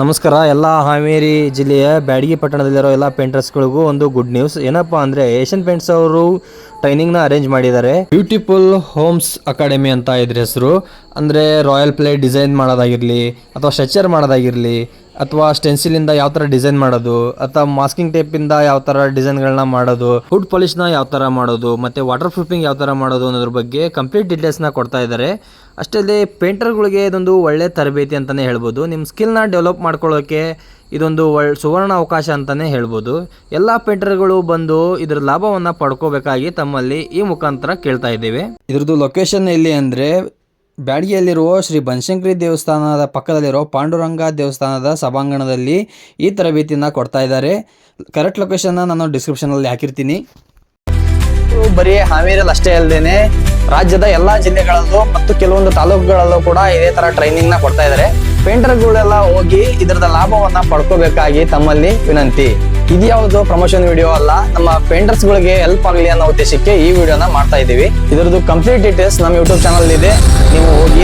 ನಮಸ್ಕಾರ. ಎಲ್ಲ ಹಾವೇರಿ ಜಿಲ್ಲೆಯ ಬ್ಯಾಡಗಿ ಪಟ್ಟಣದಲ್ಲಿರೋ ಎಲ್ಲ ಪೇಂಟರ್ಸ್ಗಳಿಗೂ ಒಂದು ಗುಡ್ ನ್ಯೂಸ್ ಏನಪ್ಪಾ ಅಂದರೆ ಏಷ್ಯನ್ ಪೇಂಟ್ಸ್ ಅವರು ಟ್ರೈನಿಂಗ್ನ ಅರೇಂಜ್ ಮಾಡಿದ್ದಾರೆ. ಬ್ಯೂಟಿಫುಲ್ ಹೋಮ್ಸ್ ಅಕಾಡೆಮಿ ಅಂತ ಇದ್ರ ಹೆಸರು. ಅಂದರೆ ರಾಯಲ್ ಪ್ಲೇ ಡಿಸೈನ್ ಮಾಡೋದಾಗಿರಲಿ, ಅಥವಾ ಸ್ಟ್ರೆಚರ್ ಮಾಡೋದಾಗಿರಲಿ ಅಥವಾ ಸ್ಟೆನ್ಸಿಲಿಂದ ಯಾವ ತರ ಡಿಸೈನ್ ಮಾಡೋದು, ಅಥವಾ ಮಾಸ್ಕಿಂಗ್ ಟೇಪಿಂದ ಯಾವ ಡಿಸೈನ್ ಡಿಸೈನ್ಗಳನ್ನ ಮಾಡೋದು ಫುಡ್ ಪಾಲಿಷ್ನ ಯಾವ ತರ ಮಾಡೋದು, ಮತ್ತೆ ವಾಟರ್ ಪ್ರೂಫಿಂಗ್ ಯಾವ ತರ ಮಾಡೋದು ಅನ್ನೋದ್ರ ಬಗ್ಗೆ ಕಂಪ್ಲೀಟ್ ಡೀಟೇಲ್ಸ್ನ ಕೊಡ್ತಾ ಇದ್ದಾರೆ ಅಷ್ಟೇ ಪೇಂಟರ್ ಗಳಿಗೆ ಇದೊಂದು ಒಳ್ಳೆ ತರಬೇತಿ ಅಂತಾನೆ ಹೇಳ್ಬೋದು. ನಿಮ್ಮ ಸ್ಕಿಲ್ನ ಡೆವಲಪ್ ಮಾಡ್ಕೊಳ್ಳೋಕೆ ಇದೊಂದು ಒಳ್ಳೆ ಸುವರ್ಣ ಅವಕಾಶ ಅಂತಾನೆ ಹೇಳ್ಬೋದು. ಎಲ್ಲ ಪೇಂಟರ್ಗಳು ಬಂದು ಇದರ ಲಾಭವನ್ನು ಪಡ್ಕೋಬೇಕಾಗಿ ತಮ್ಮಲ್ಲಿ ಈ ಮುಖಾಂತರ ಕೇಳ್ತಾ ಇದ್ದೇವೆ. ಇದ್ರದ್ದು ಲೊಕೇಶನ್ ಎಲ್ಲಿ ಅಂದರೆ ಬ್ಯಾಡಗಿಯಲ್ಲಿರುವ ಶ್ರೀ ಬನಶಂಕರಿ ದೇವಸ್ಥಾನದ ಪಕ್ಕದಲ್ಲಿರೋ ಪಾಂಡುರಂಗ ದೇವಸ್ಥಾನದ ಸಭಾಂಗಣದಲ್ಲಿ ಈ ತರಬೇತಿಯನ್ನು ಕೊಡ್ತಾ ಇದ್ದಾರೆ. ಕರೆಕ್ಟ್ ಲೊಕೇಶನ್ನ ನಾನು ಡಿಸ್ಕ್ರಿಪ್ಷನಲ್ಲಿ ಹಾಕಿರ್ತೀನಿ. ಬರೀ ಹಾವೇರಿಯಲ್ಲಿ ಅಷ್ಟೇ ಅಲ್ಲದೇನೆ ರಾಜ್ಯದ ಎಲ್ಲ ಜಿಲ್ಲೆಗಳಲ್ಲೂ ಮತ್ತು ಕೆಲವೊಂದು ತಾಲೂಕುಗಳಲ್ಲೂ ಕೂಡ ಇದೇ ತರ ಟ್ರೈನಿಂಗ್ನ ಕೊಡ್ತಾ ಇದ್ದಾರೆ. ಪೇಂಟರ್ಗಳೆಲ್ಲ ಹೋಗಿ ಇದರದ ಲಾಭವನ್ನ ಪಡ್ಕೋಬೇಕಾಗಿ ತಮ್ಮಲ್ಲಿ ವಿನಂತಿ. ಇದ್ಯಾವುದು ಪ್ರಮೋಷನ್ ವಿಡಿಯೋ ಅಲ್ಲ, ನಮ್ಮ ಪೇಂಟರ್ಸ್ ಗಳಿಗೆ ಹೆಲ್ಪ್ ಆಗಲಿ ಅನ್ನೋ ಉದ್ದೇಶಕ್ಕೆ ಈ ವಿಡಿಯೋನ ಮಾಡ್ತಾ ಇದ್ದೀವಿ. ಇದರದ್ದು ಕಂಪ್ಲೀಟ್ ಡೀಟೇಲ್ಸ್ ನಮ್ಮ ಯೂಟ್ಯೂಬ್ ಚಾನಲ್ ಇದೆ. ನೀವು ಹೋಗಿ